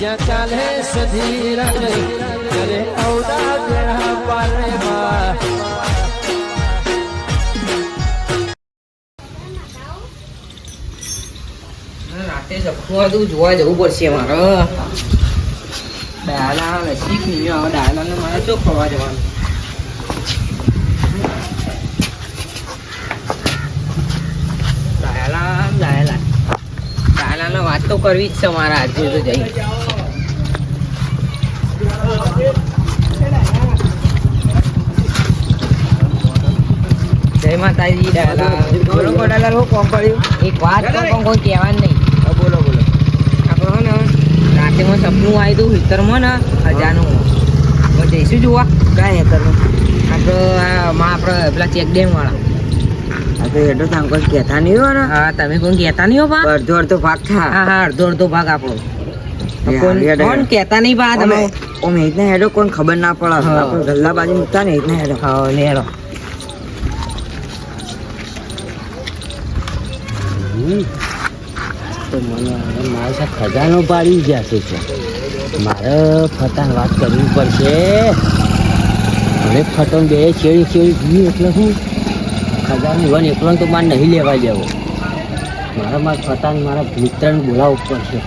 જ્યાં ચાલે સધીરજ ત્યારે અવડા બેડા પારે માં રાતે જોવા જવું પડશે મારે. ડાયલા નસીબ નહીં આવે ડાયલાને મારે શું ખવા જવાનું? ડાયલા ડાયલા. ડાયલાને વાત તો કરવી જ છે મારે, આજે તો જઈ જય માતાજી ડાયલા બોલો કોડાલા લો કોમ પડ્યું એક વાત પણ કોઈ કહેવાનું નહીં. હા, બોલો બોલો. આપણે હે ને રાતે માં સપનું આવ્યું હતું હિતરમાં ને હજારનું. આપણે જઈશું જોવા? કાંઈ હેતરનું આપણે માં આપણે પેલા ચેક ડેમ વાળા. તો હેઠો તો અંકલ કહેતા નહીં હો ને. હા તમે કોઈ કહેતા નહીં હો બા? અડધો અડધો ભાગ થા. હા હા અડધો અડધો ભાગ આપણો કોણ કહેતા નહીં બા તમે? ઓમે હેડો કોઈને ખબર ના પડે. હા. આપણે ગલ્લા બાજુ મૂકતા ને એ રીતના હેડો. હા લેડો તો મને મારા સાથે ખજાનો પાડી ગયા છે મારે ફટાણ વાત કરવી પડશે. હવે ફટોન બે ચેડી ચેડી ગયું એટલે હું ખજાનો વન એકલો તો મારે નહીં લેવા. જવો મારા મારા ફટાણ મારા મિત્રને બોલાવવું પડશે.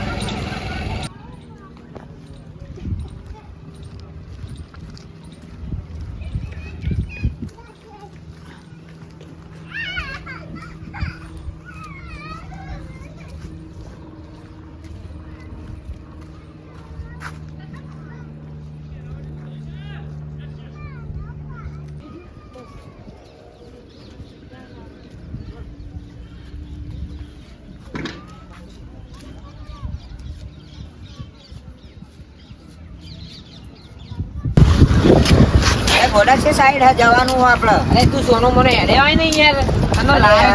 એ છે સાઈડ હા જવાનું આપણે અરે તું સોનું મને હેડે હોય ને યાર.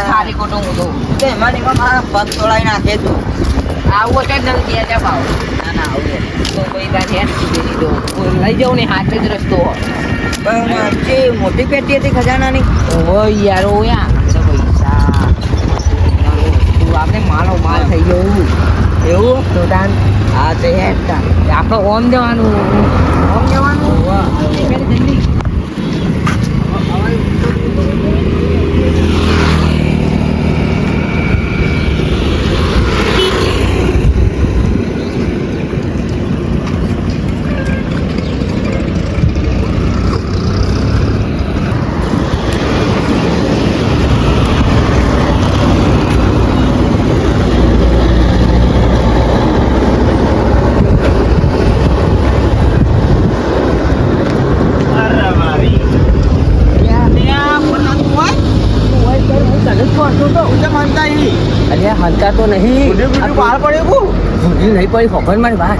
ખાલી ખોટો હું. તો તો એમાં એમાં મારા પગ તોડાઈ નાખે તું. આવું એટલે જ નથી કે ભાવ ના ના આવું તો ભાઈ તાર હેડ દીધી દો લઈ જાઉં ને હાથે જ રસ્તો પણ જે મોટી પેટી હતી ખજાનાની. ઓ યાર ઓ યાર પૈસા તું આપણે માલો માલ થઈ ગયો એવું. તો તાન હા તો હેડ આપણે ઓમ જવાનું. ઓમ જવાનું? વાહ જલ્દી અલ્યા હલકા તો નહીં નહીં પડી ખબર મારી વાત?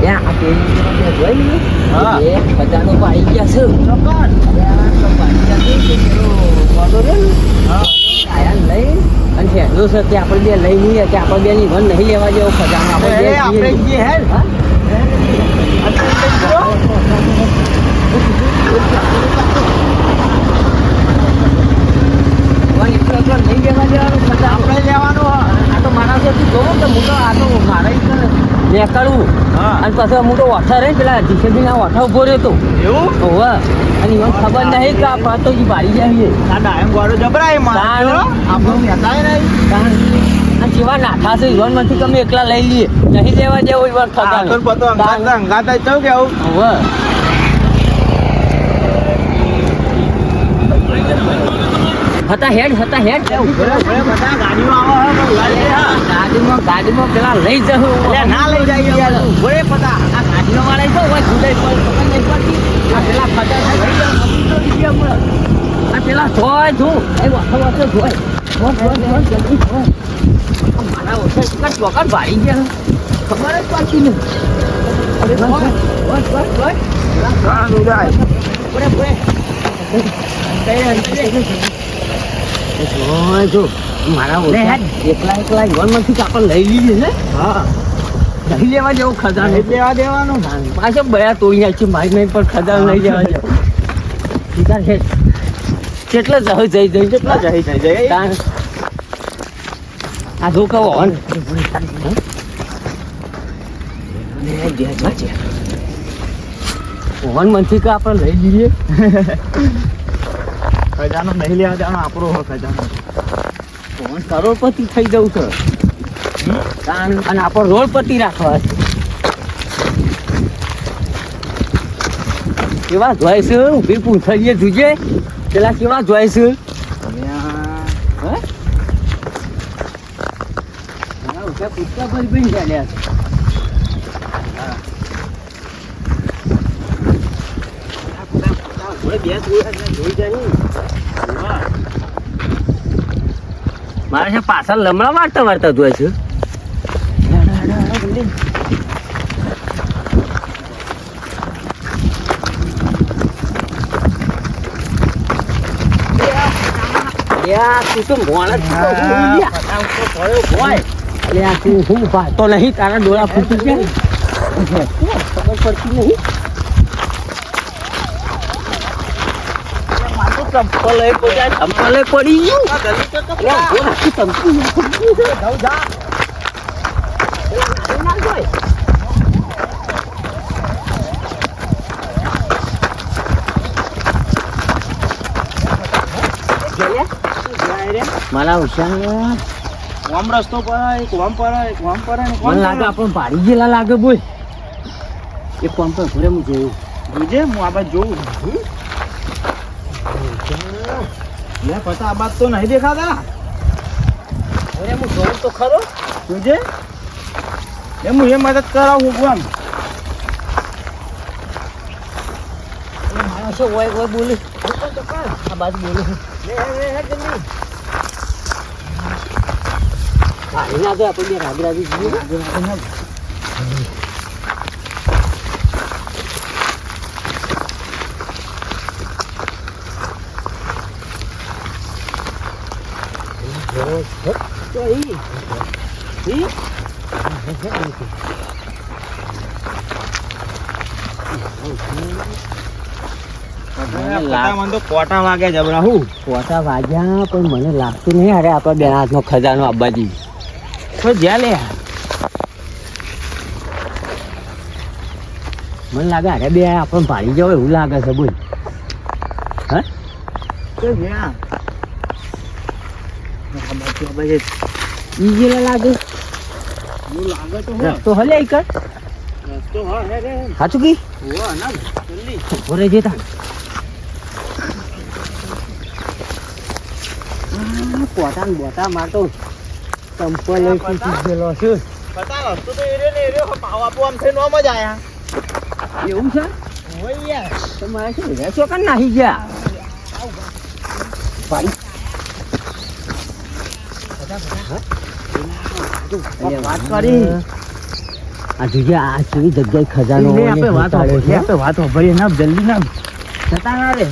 ત્યાં આ પેલી જોઈ ને હા. એ ખજાનો પાડી ગયા છે. અલ્યા, તો પાડી ગયા છે કે પેલો વાંધો રે ને, આયા ને લઈ અને ફેંદો છે તે આપણે બે લઈ લઈએ કે આપણે બે ની વન નહીં લેવા જેવો ખજાનો આપણે બે જઈએ. હા? વન એકલો એકલો નહીં લેવા જવાનું ખજાનો. આ તો મારા થી જોઉં કે હું તો આ તો મારા નીકળવું અને પછી હું તો ઓઠા રહી પેલા જીસેબી ના ઓઠા ઊભો રહ્યો તો હોવે અને મને ખબર નહીં કે આ પાતો જી પાડી જાય અને જેવા નાઠા છે ઈવનમાંથી તમે એકલા લઈ લઈએ. નહીં લેવા જેવો ઈવન ખબર હોવે હતા હેડ હતા હેડ. ગાડીમાં ગાડીમાં પેલા લઈ જવું ના લઈ જાય આ ગાડીનો વાળા તો હોય જુદા કોઈ ખબર નહીં પડતી આ પેલા ફટા આ પેલા જોય છું એ વાતો વાતો જોય મારા ઓછા ચોકડ ચોકડ ભાઈ ગયા. ખબર જ પડતી નહીં. અરે પૂરે પૂરે જો મારા ઓછા એકલા એકલા જીવનમાંથી આપણે લઈ લીધી છે લઈ લેવા જેવું ખજાનો દેવા દેવાનું પાછો બયા તોડી નાખી મારી પણ ખજાનો નહીં લેવા જેવો છે કેટલા જઈ જઈ જઈ કેટલા જય જય તાણ. આ જો કહો હોન ઓવન મનથી આપણે લઈ જઈએ ખજાનો નહીં લેવા જાણો આપણો હો ખજાનો. કોણ કરોડપતિ થઈ જવું છે. અને આપણો રોડપતિ રાખવા. છે કેવા જોઈ છે? ઊભી પૂછાઈએ જુજે. પેલા કેવા જોઈ છે? પૂછતા ભરી ભરી ચાલ્યા છે. બે જોઈ જાય વાહ. મારે છે પાછળ લમણા વાળતા વાળતા જોય છે. તું નહીં તારા ડોળા ફૂટી ગયા ખબર પડતી નહીં. ચંપલ પડ્યા, પડી ગયું. મારા હોશિયાર કોમ રસ્તો પર કોમ પર કોમ પર ને મને લાગે આપણને પાડી ગયેલા લાગે બોલ. એક કોમ પર ઘરે હું જોયું જોજે હું આપણે જોઉં. આ બાદ તો નહીં દેખાતા. અરે હું જોઉં તો ખરો. જોજે. એ હું એ મદદ કરાવું કોણ માણસો હોય હોય બોલી. આ બાજુ બોલું. આપણે બે રાગ રાજી જઈએ તો કોટા વાગે જબરા હું? પોતા વાગ્યા પણ મને લાગતું નહીં અરે આપણા બે હાથનો ખજાનો આબાજી તો જ્યાં લે. મને લાગે અરે બે આપણને ભાડી જાવ એવું લાગે છે બોલ. હા? તો જ્યાં. આ બાજુ લાગે. લાગે તો રસ્તો હલે ઈ કર. રસ્તો હા હે રે સાચું કી? ઓ ના જલ્દી. ઘરે જતા પોતા બોતા મારતો ચંપલ ગયેલો છે. પતા રસ્તો તો એરે ને એરે પાવ આપો આમ થઈને આમ જ આયા. એવું છે? ઓય યાર. તમારે શું રેસો કર નાહી ગયા પાડી આ વાત કરી. આ જોજે આ કેવી જગ્યાએ ખજાનો લે હોય ને આપણે વાત ઘટાડે આપણે વાત હોભળીએ ના જલ્દી ના. જતા ના રે.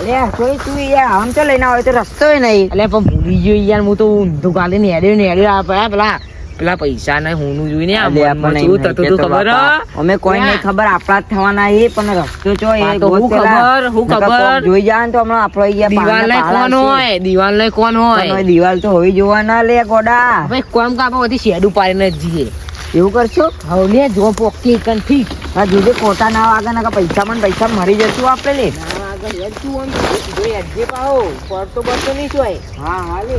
અરે કોઈ તું યાર આમ તો લઈને આવે તો રસ્તો નહીં. એટલે પણ ભૂલી ગયો યાર હું તો ઊંધું કાલે નેડ્યો નેડ્યો આ પેલા પેલા પૈસા ને હોનું જોઈને આ ખબર અમે કોઈ નહીં ખબર આપણા થવાના એ પણ રસ્તો છો એ તો હું ખબર, હું ખબર. જોઈ જાય તો હમણાં આપણો દિવાલ ને કોણ હોય દિવાલ ને કોણ હોય? દિવાલ તો હોવી જોવા ના લે ગોડા. હવે કોમ કાપો બધી શેડ પાડીને જ જઈએ. એવું કરશો? હવે લે જો પોકી કન ઠીક. હા જોજે ખોટા ના વાગે નકર પૈસા પણ પૈસા મરી જશું આપણે લે. આગળ હેડતું હોય ને જો હેડજે પાહો પડતો પડતો નહીં જોય હા હા લે.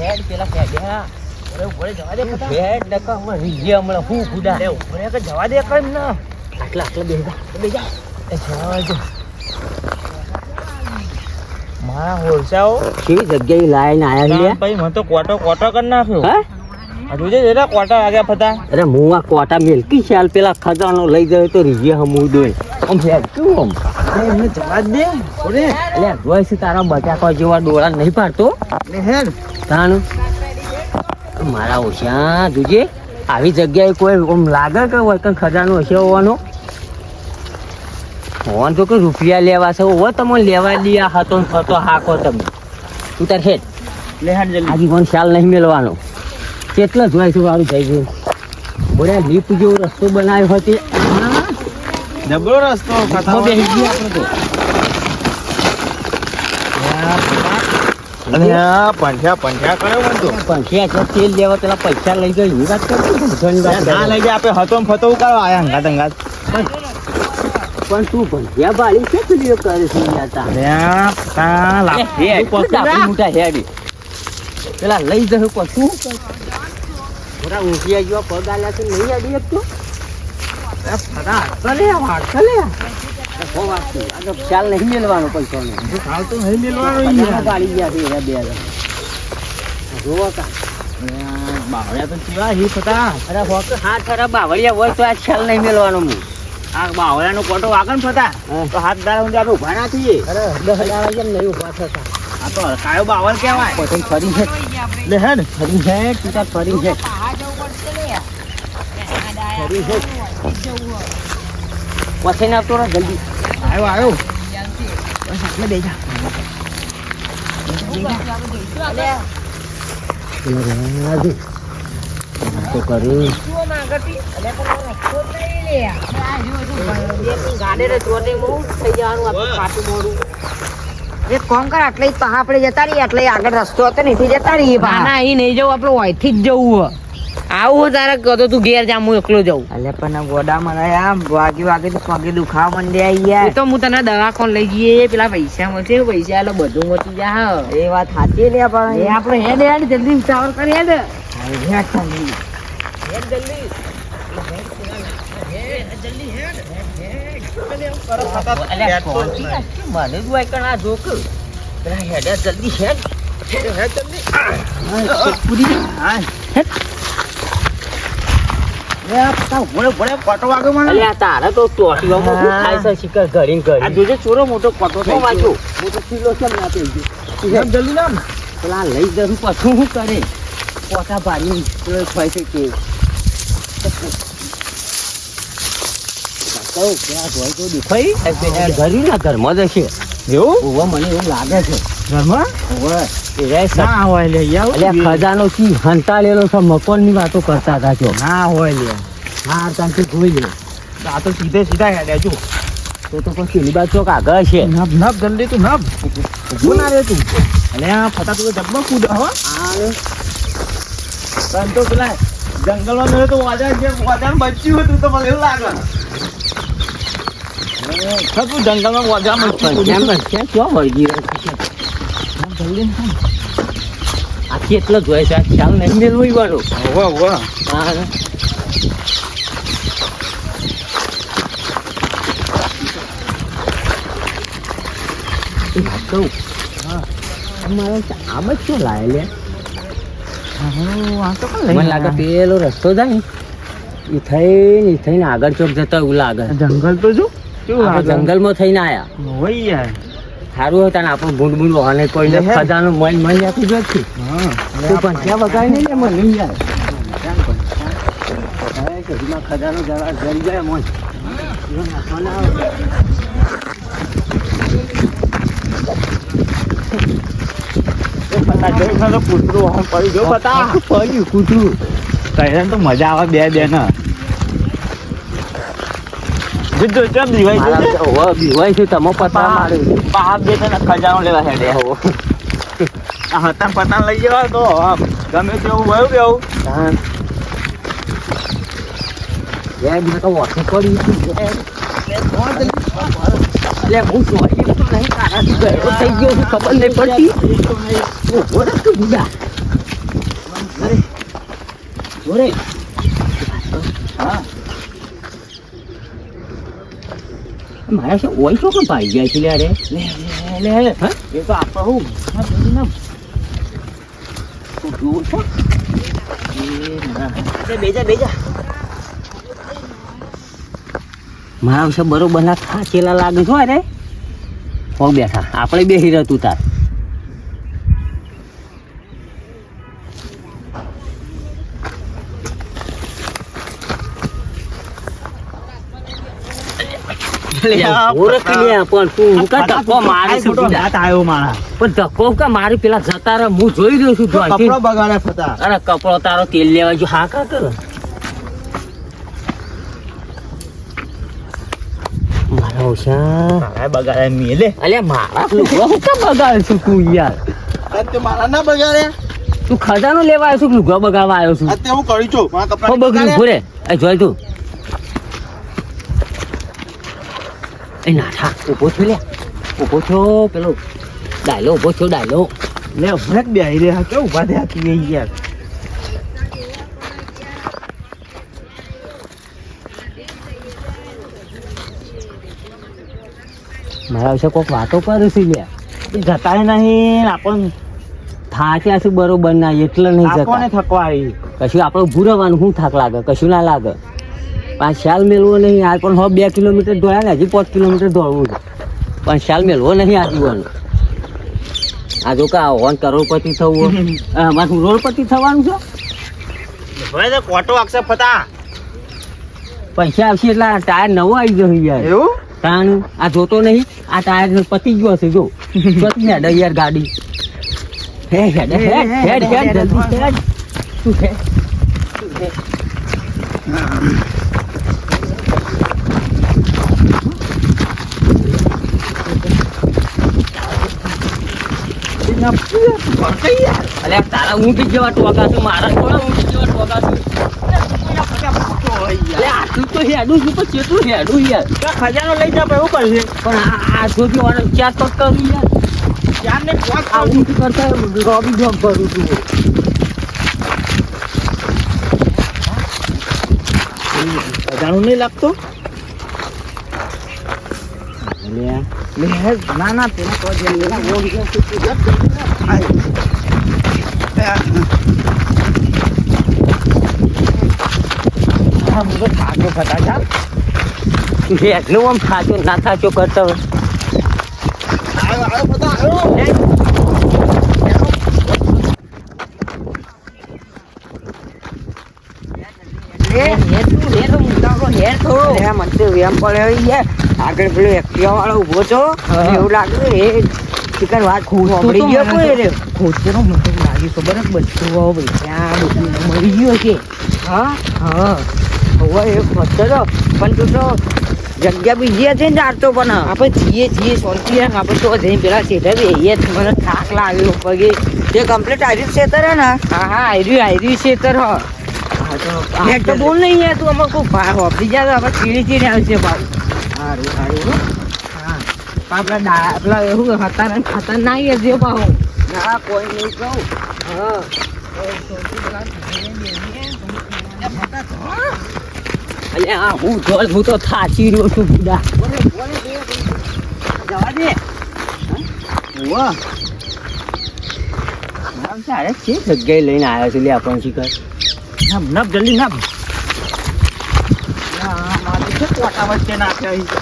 હેડ પેલા હેડ્યા અરે ઉપર જવા દે હમણાં રીજે હમણાં હું ખુદા અરે ઉપર કે જવા દે કઈ ન આટલા આટલા બેસા બેજા એ જવા દે. મારા હોરસાઓ કેવી જગ્યાએ લાઈને આયા છે ભાઈ મને તો કોટો કોટો કરી નાખ્યો. હા? આ જોજે કોટા વાગ્યા ફતા અરે હું આ કોટા મેલકી ચાલ પેલા ખજાનો લઈ ગયો તો રીજે હમું દોય. આમ હેડ આમ? એમને જવા દે. ઓરે એટલે જોઈ છે તારા બટાકા જેવા ડોળા નહીં પાડતો? લે હેડ. તાણ? મારા ઓછા જોજે. આવી જગ્યાએ કોઈ આમ લાગે કે હોય કંઈ ખજાનો હશે હોવાનો? હોવાનું તો કે રૂપિયા લેવા છે. હોય તમે લેવા દે આ હતો ફરતો હાકો તમે. તું તાર હેડ. લે હેડ જલ્દી. આજે મને ખ્યાલ નહીં મેળવાનો. કેટલા જોઈ છે વાળું થઈ ગયું બોલે લીપ જેવો રસ્તો બનાવ્યો હતી જબરો રસ્તો કથા બેસી ગયા આપણે તો. અને આ પંઠ્યા પંઠ્યા કર્યો મને તો પંખી તેલ લેવા પેલા પૈસા લઈ ગયો એની વાત કરું ધણી ના લઈ જાય આપણે હતો ફતો ઉકાળો આયા હંગાત હંગાત પણ તું ભંગ્યા બાળી કે પેલી કરે છે યાર અરે તા લાખ એ, તું પછી આપણી મોટા હેડી. પેલા લઈ જશે પશુ ઊંઘી જેવા પગ આલ્યા છે નહીં આડી એક તો. ચાલે ચલે ખ્યાલ નહીં મેળવાનો પૈસાનો આવતો નહીં મેળવાનો પૈસા ગયા છે બે હજાર. જોવો તા. બાવળ્યા તો કેવા હી ફતા અરે હોક. હાથ ખરા બાવળિયા હોય તો આ ખ્યાલ નહીં મેળવાનો હું આ બાવળ્યાનો કોટો વાગે થતા તો હાથ દાડા ઊંધા આપણે ના થઈએ. અરે દસ દાડા કેમ નહીં ઊભા થતા. આ તો કાયો બાવળ કહેવાય. પછી ફરી છે. લે ફરી છે તું ફરી છે. ફરી છે. પછી ના આવતો રહો જલ્દી. આવ્યો આવ્યો. તો કર્યું એક કોમ કર આટલે જ આપણે જતા રહીએ આટલે આગળ રસ્તો હતો ને જતા રહીએ ના એ નહીં જવું આપડે હોયથી જ જવું હે. આવું તારે કહો તું ઘેર જા હું એકલો જાઉં. એટલે પણ ગોડા મને આમ વાગી વાગી તો પગે દુખાવા માંડ્યા આવી ગયા. તો હું તને દવાખાને લઈ જઈએ પેલા પૈસા મળશે પૈસા એટલે બધું મટી જા એ વાત સાચી લે પણ. એ આપણે હેડ હેડ જલ્દી ઉતાવળ કરી હેડ. હેડ જલ્દી. હેડે જલ્દી. હેડ કોટો વાગ્યો મને અલ્યા તારે તો શું છે ઘડી. આ જોજે ચોરો મોટો શું થઈ? ગયો. મોટો કિલ્લો કેમ ના થઈ ગયો? જલ્દી નામ. પેલા લઈ જશું પાછું શું કરે પોતા ભારી પેલો છે કે ઘરમાં જ હશે એવું મને એવું લાગે છે. ઘરમાં. ના હોય લે અલ્યા ખજાનો કી હંતાળેલો છે મકોનની વાતો કરતા હતા જો ના હોય લે હા ત્યાંથી જોઈ લે આ તો સીધે સીધા હેડે જો તો તો પછી ચોક આગળ છે નબ નબ જલ્દી તું નબ ઊભું ના રે તું અલે આ ફટા તું તો કૂદ હો પણ તો પેલા જંગલમાં મેળે તો વાજા જે વાજાને બચ્યું હતું તો મને એવું લાગે તું જંગલમાં વાજા બચ્યું કેમ ક્યાં ક્યાં વળગી રહે આખી એટલો જોઈ છે. આ ખ્યાલ નહીં મેળવું ઈવાનો. વાહ વાહ હા. વાત કહું? અમારે આમ જ શું લાવે લે મને લાગે પેલો રસ્તો જાય ને. એ થઈને થઈને આગળ ચોક જતો એવું લાગે. જંગલ તો જો કેવું આપણે લાગે? જંગલમાં થઈને આયા. હોય યાર. સારું હતા ને આપણું ભૂંડ ભૂંડ વહાને કોઈ ખજાનું મન મન આપી જ નથી તું પણ ક્યાં વગાડી નહીં લે મને નહીં યાર હવે કદીમાં ખજાનો જરી જાય જો તો મજા આવે બે બે ને જો ગયું બીવાય છે તમે પતા મારે. બહાર બે ને ખજાનો લેવા હેડે આવો. આ હતા પતા લઈ જવા તો ગમે તેવું વયું મને તો ઓછું પડી. હું ગયો થઈ ગયો ખબર નહીં પડતી. ઓરે મારા છે ઓય તો કે ભાઈ ગયા છે લે અરે લે લે હા? એ તો આપણો હું હા બોલી ના તું જોઉં છો? બેજા બેજા. મારા વિશે બરોબર ના થાચેલા લાગે છો અરે? હો બેઠા. આપણે બેસી તાર પણ તું હું કા ધક્કો મારે છે બુડા? હાથ આવ્યો મારા પણ ધક્કો કા મારી પેલા જતા રહે હું જોઈ રહ્યો છું કપડો બગાડે ફતા અરે કપડો તારો તેલ લેવા જો હા કા કર? મારા ઓછા. મારા મેલે. અલ્યા મારા હું કેમ બગાડે છું તું યાર. તે મારા ના બગાડે. તું ખજાનો લેવા આવ્યો છું લુગા બગાડવા આવ્યો છું? હું કરી છું. બગડ્યું ભૂરે જોઈ તું. એ નાઠા ઊભો છો લે ઊભો છો પેલો ડાયલો ઊભો છો ડાયલો લે હમણાં જ બેહી રહ્યા કે ઊભા થયા તું યાર મારા વિશે કોઈક વાતો કરું છું લે જતાય નહીં આપણ થાક્યા છે બરોબર ના એટલે નહીં જતા થકવાડી કશું આપણે ઊભું શું થાક લાગે કશું ના લાગે પાંચ શાલ મેળવો નહીં આ પણ હો બે કિલોમીટર દોડ્યા ને હજી પાંચ કિલોમીટર દોડવું છે. પણ શાલ મેળવો નહીં આ જીવન આ જો કા હોન કરોડપતિ થવું હોય. અમારે શું રોડપતિ થવાનું છે? હવે તો કોટો આક્ષેપ ફતા પૈસા આવશે એટલે આ ટાયર નવો આવી ગયો યાર. એવું? કારણ આ જોતો નહીં આ ટાયર પતી ગયો છે જો. પતી હેડ યાર ગાડી. હે હેડ હેડ હેડ હેડ જલ્દી હેડ. તું હેડ. તું તારા જેવા ટોકા મારા થોડા ઊંટ જેવા ટોકા તો હેડું છું પણ ચેટલું હેડું યાર ખજાનો લઈ જા એવું કરશે પણ આ જોજો આને ચાર પગ કરું યાર ચાર ને પાંચ કરતા રોબી જોબ કરું છું ખજાનો નહીં લાગતો? લે ના ના પેલા તો આમ થાચો ના થાચો કરતો. આવ્યો આવ્યો બધા આવ્યો અરે મને એમ પડ્યો યાર આગળ પેલો એક્ટિવા વાળો ઊભો છો. એવું લાગ્યું એ ચિકન વાત ખૂબ સાંભળી ગયો કોઈ રે ખોતેનો મને લાગ્યું ખબર જ બધું ભાઈ ત્યાં બધું મળી ગયો છે હા? હા. હવે એ તો. પણ તું તો જગ્યા બીજી હતી ને જાણતો પણ. આપણે જીએ જીએ શાંતિ આપણે તો જઈને પેલા સીધા એ મને થાક લાગ્યો પગે જે કમ્પ્લીટ આવી છે હે ને? હા હા આયરી આયરી છે તર હ તો બોલ નહીં તું અમારે કોઈ ભાવ જાય તો આપણે ચીડી ચીડી આવશે ભાવ સારું સારું હા. આપણા પેલા એવું હતા ને ખાતા ના યાર જે ના કોઈ નહીં કહું. હા. અલ્યા આ હું જોર હું તો થાચી રહ્યો છું બુડા જવા દે. વાહ તારે છે જગ્યાએ લઈને આવ્યા છે? લે આપણને શીખર નબ નામ જલ્દી મારી છે કોટા વચ્ચે નાખે છે.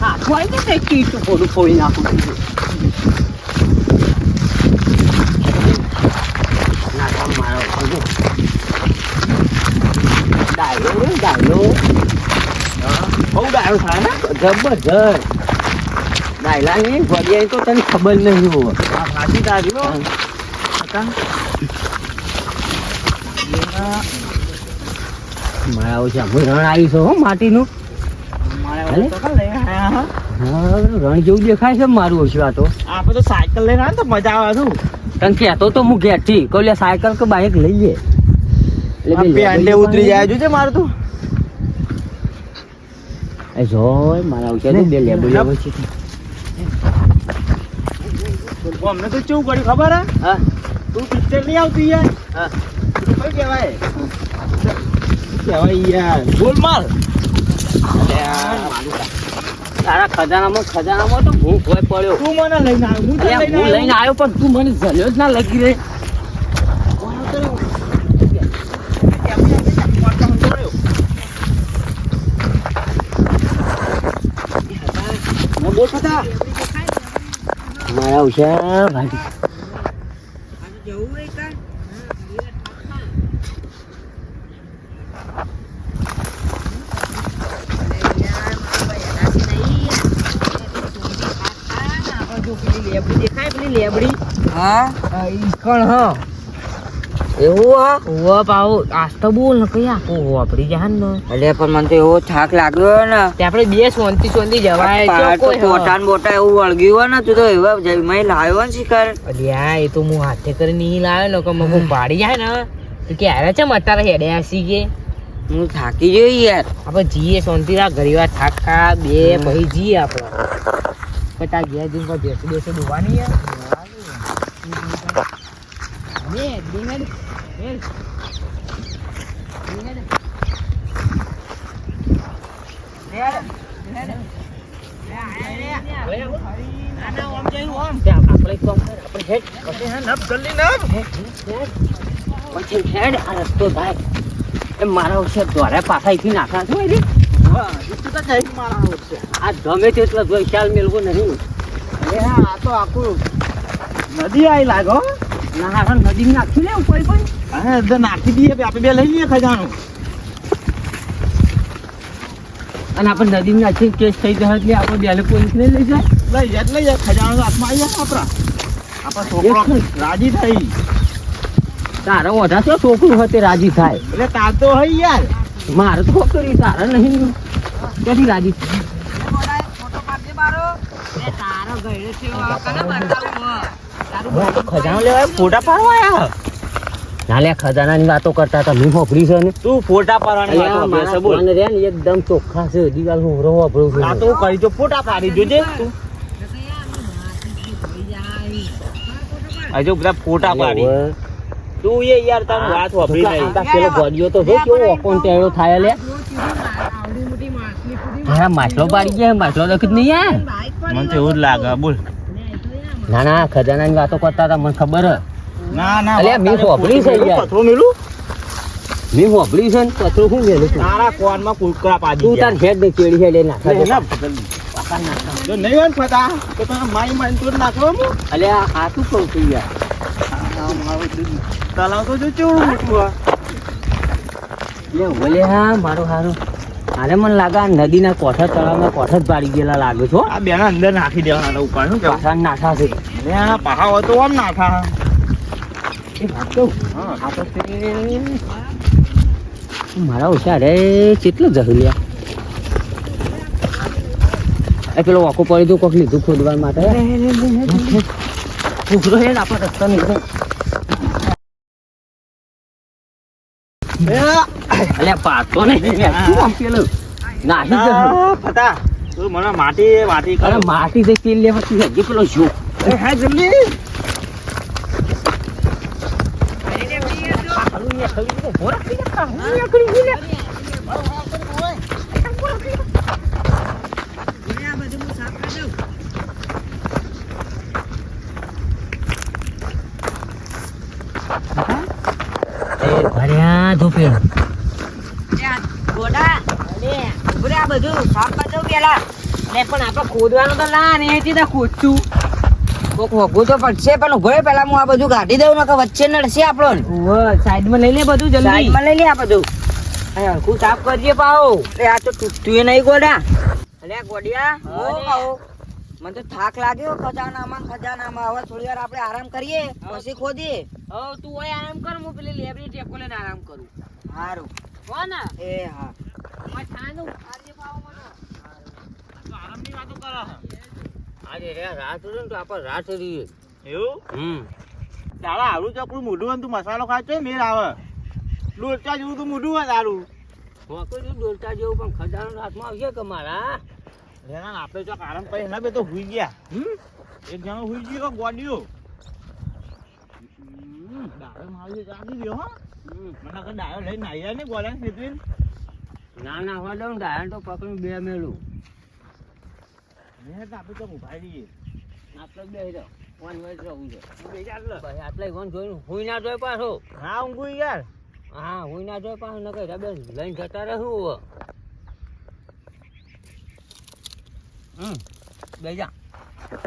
હાથમાં કીટું થોડું ફોડી નાખું. ડાયલો ડાયલો બહુ ડાયો થાય ને જબરજસ્ત ડાયલા ની તો તને ખબર નહીં હોય સાચી દાદી દાદ્યો હતા મારા ઓછા હું રણ આવી છું હો માટીનું. રણ જેવું દેખાય છે મારું ઓછું આ તો. આપણે તો સાયકલ લઈને આવે તો મજા આવે શું? તને કહેતો તો હું ઘેરથી. કહું લે સાયકલ કે બાઇક લઈએ એટલે ઉતરી જાય જોજે મારું તો. એ જોય મારા ઓછા બે છે. વચ્ચે. અમને તો કેવું કર્યું ખબર હે? હા. તું પિક્ચર નહીં આવતી યાર. હા. કેવાય કઈ કહેવાય? કહેવાય યાર તારા ખજાનામાં ખજાનામાં તો ભૂખ હોય પડ્યો. તું મને લઈને આવ્યો હું હું લઈને આવ્યો પણ તું મને જલ્યો જ ના લગી રે. મારા ઓછા ભાઈ. દેખાય પેલી લેબડી? હા? ઈકણ હ. એવું હા? હોવા પાહો આજ તો બોલ ને કઈ આખું વાપરી જાય ને. એટલે પણ મને તો એવો થાક લાગ્યો ને. તે આપણે બે સોંતી સોંતી જવાય પાર કોઈ પોટા બોટા એવું વળગ્યું ને. તું તો એવા જઈમાં લાવ્યો ને શિકાર. અલ્યા એ તો હું હાથે કરીને નહીં લાવ્યો ને કે મને પાડી જાય ને તું ક્યારે છે અત્યારે હેડે આસી કે? હું થાકી જોઈ યાર. આપણે જઈએ શાંતિ રાખ ઘરી વાર થાક બે પછી જઈએ આપણે. તાર ઘેર જઈને કોઈ બેસી બેસી ડૂવાની યાર. મારા વિશે દોરે પાછા અહીંથી નાખા છો આ ગમે તેટલા જોઈ ખ્યાલ મેળવો નહીં આ તો આખું નદી આવી લાગો ના હા નદી નાખી લે ઉપર પણ અને અંદર દઈએ આપણે લઈએ ખજાનો અને આપણે નદી નાખી કેસ થઈ જાય એટલે આપણે બેલે પોલીસ લઈ જાય લઈ જાય લઈ જાય ખજાનો હાથમાં આવી જાય આપણા આપણા છોકરો રાજી થઈ તારા ઓઢા તો છોકરું હતે રાજી થાય એટલે તાર તો હઈ યાર મારે તો છોકરી તારા નહીં. ક્યાંથી રાજી હું ખજાનો ફોટા પાડવા આયા? ના લે ખજાનાની વાતો કરતા હતા. હોપડી છે ને. તું ફોટા પાડવાની વાતો મારા બેસે બોલ રે ને એકદમ ચોખ્ખા છે. દિવાલ હું રહો વાપરું છું આ તો કરી જો ફોટા પાડી જોજે તું. હજુ બધા ફોટા પાડી. તું એ યાર તારું વાત વાપરી નહીં. પેલો ગોડિયો તો જો કેવો ટેળો થાય લે હા માછલો પાડી ગયા માટલો લખી જ નહીં યાર. મને તો એવું જ લાગે બોલ. ના ના ખજાનાની વાતો કરતા હતા મને ખબર. ના ના અલ્યા, મેં વાપરી છે યાર. પથરો મેલું? મેં હોભળી છે ને પથરો શું મેલું તું? તારા કોનમાં કુરકુરા પાડી તું તાર હેડ ને ચેડી હેડ એ નાખા દે. જો નહીં હોય ને ફતા તો તને મારી મારી તું નાખવા મુ. અલ્યા આ શું કહું છું યાર? તલાવ તો જો ચેવડું મોટું આ. લે ઓલે હા મારું હારું. અરે મને લાગે આ નદીના કોઠા તળાવના કોઠા જ પાડી ગયેલા લાગે છો આ બેના અંદર નાખી દેવાના ઉપર શું પાછા નાખા છે. ને આ પાહા હોય તો આમ નાખા. એ વાત હા. આ તો મારા ઓછા રે કેટલું જહલિયા. એ પેલો વાકો પડી તો કોક લીધું ખોદવા માટે. ઉઘરો હે આપણા રસ્તા રસ્તો નીકળે અલ્યા પાતો ને શું આમ પેલું? નાહી જશે ફતા તું મને માટી માટી અરે માટી દે તેલ લેવા તું હજી પેલો જો. હા જલ્દી. ભર્યા જો પેલું ગોડા ઉભરે આ બધું. સાફ કરી પેલા લે પણ આપણે ખોદવાનું તો લા ને એથી તો ખોદતું કોક વગું તો પડશે પણ ઉભરે પેલા હું આ બધું કાઢી દઉં વચ્ચે નડશે આપણો સાઈડમાં લઈ લે બધું જલ્દી. સાઈડમાં લઈ લે આ બધું. હરખું સાફ કરજે પાહો. એ આ તો તૂટતું નહીં ગોડા. અલે ગોડિયા હું મને તો થાક લાગ્યો ખજાનામાં ખજાનામાં. હવે થોડી વાર આપણે આરામ કરીએ પછી ખોદીએ. હવે તું આરામ કર હું પેલી લેબરી ટેકો લઈને આરામ કરું. સારું ને એ હા ઓય ઠાનું આજે પાહો મને આરામની વાતો કરો આજે રે રાત રહી તો આપણે રાત રહી એવું? હમ. તારા હારું ચકડું મોઢું હોય તું મસાલો છે મેર આવે. લોચા જેવું તું મોઢું હોય તારું હું કહું ડોલતા જેવું પણ ખજાનો હાથમાં આવશે કે મારા? રેના આપણે ચોક આરામ કરી એના બે તો હુઈ ગયા. હમ? એક જણો હુઈ ગયો ગોડિયો. ડાયો મારી જાગી ગયો હો. મને કે ડાયો લઈને આવ્યા ને ગોળા ને ના ના હવા દઉં ડાયણ તો પકડીને બે મેલું. મેં તો આપણે તો ઊભા રહીએ. આપણે બે જાવ વન વચ રહું છે. આટલે વન જોઈને હુઈ ના જોઈ પાછો. હા ઊંઘું યાર. હા હુઈ ના જોઈ પાછો ન કહે બેન લઈને જતા રહું હમ બે જા.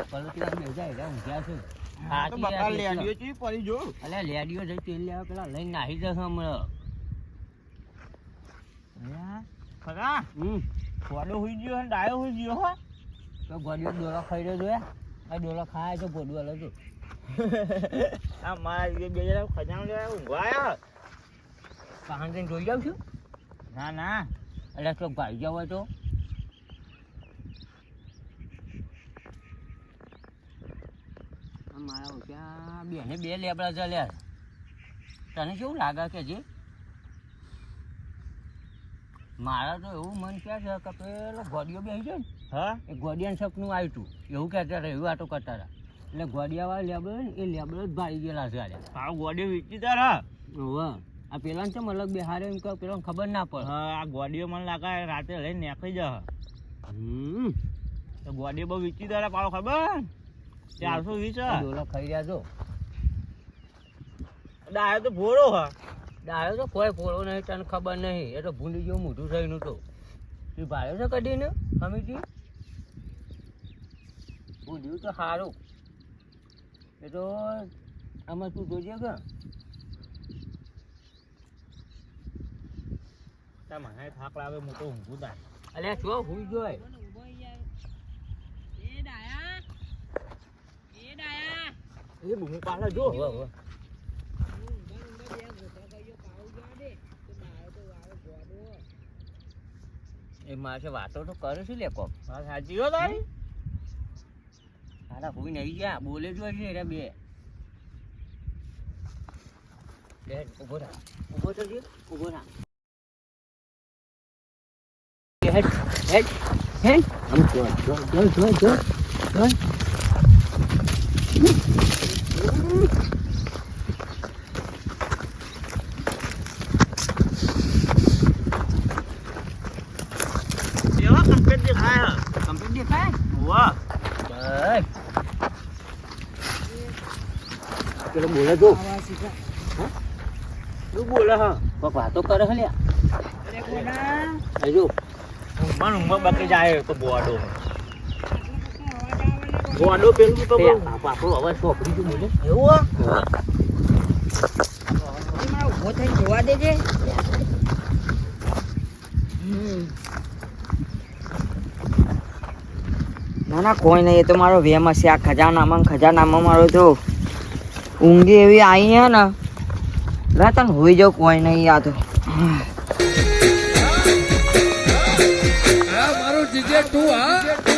પલટીવાર બે જાય એટલે ઊંઘ્યા છે. તો બકા લેડીઓ ચી પડી જો. અલે લેડીઓ જઈ તેલ લેવા પેલા લઈને નાહી જશે હમણાં. ખરા હમ. ગોડો હુઈ ગયો ડાયો હોઈ ગયો હો. તો ગોળીઓ ડોલો ખાઈ રહ્યો જોયા આ ડોલો ખાય તો પોડું હલે છે. આ મારા બે બે જણા ખજાનો લેવા ઊંઘવા આવ્યા? વાહન જઈને જોઈ જાઉં છું. ના ના. એટલે તો ભાઈ જાવ હોય તો. મારા ઓછા બેને બે લેબડા ચાલ્યા. તને કેવું લાગે કે જે? મારા તો એવું મન ક્યાં છે કે પેલો ગોડિયો બેસી જાય ને? હા? એ ગોડિયાનું સપનું આવ્યું હતું એવું કહેતા હતા એવું વાતો કરતા હતા. એટલે ગોડિયાવાળા લેબડો ને એ લેબડો જ ભાઈ ગયેલા છે આલ્યા આ ગોડિયો વીચી તારા હા આ પેલા ચમ અલગ બે હારે એમ કહે પેલા ખબર ના પડે. હા આ ગોડીઓ મને લાગે રાતે લઈને નીકળી જ. હમ. તો ગોડીઓ બહુ વેચી તારા પાડો ખબર? ચારસો વીસ ડોલો ખાઈ રહ્યા છો? ડાયો તો ભોળો હા. ડાયો તો કોઈ ભોળો નહીં તને ખબર નહીં. એ તો ભૂલી જેવું મોઢું થયું તો તું ભાડ્યો છે કઢીને સમિતિ ભૂલ્યું તો સારું એ તો આમાં તું જોજે કે તા મને થાક લાગે હું તો ઊંઘું તાર અલ્યા છો હુઈ જોય એ બૂમો પાડે જો હોવે, હોવે. એ મારે વાતો તો કરે છે લે કોક વાત સાચી હો તારી સારા કોઈ નહીં ગયા. બોલે જો છે રે બે. લે ઊભો થા ઊભો થજો. ઊભો થા હેડ હેડ હેડ. આમ જો જો જો જો જો જો એવા કમ્પ્લેટ દેખાય કમ્પ્લીટ દેખાય વાહ બસ પેલો બોલે જો શું બોલે હા. કોક વાતો કરે હે લ્યા? એ જો. ઊંઘમાં ઊંઘમાં બાકી જાય તો બોડો બોડો પેલું તો આપણો અવાજ સોંપડી જો બોલે. એવું થઈને જોવા દેજે. ના ના કોઈ નહીં. એ તો મારો વેમ હશે. આ ખજાનામાં ખજાનામાં મારો તો ઊંઘી એવી આવી હે ને, લા તને હોઈ જાવ કોઈ નહીં તો મારું જીજે તું હા.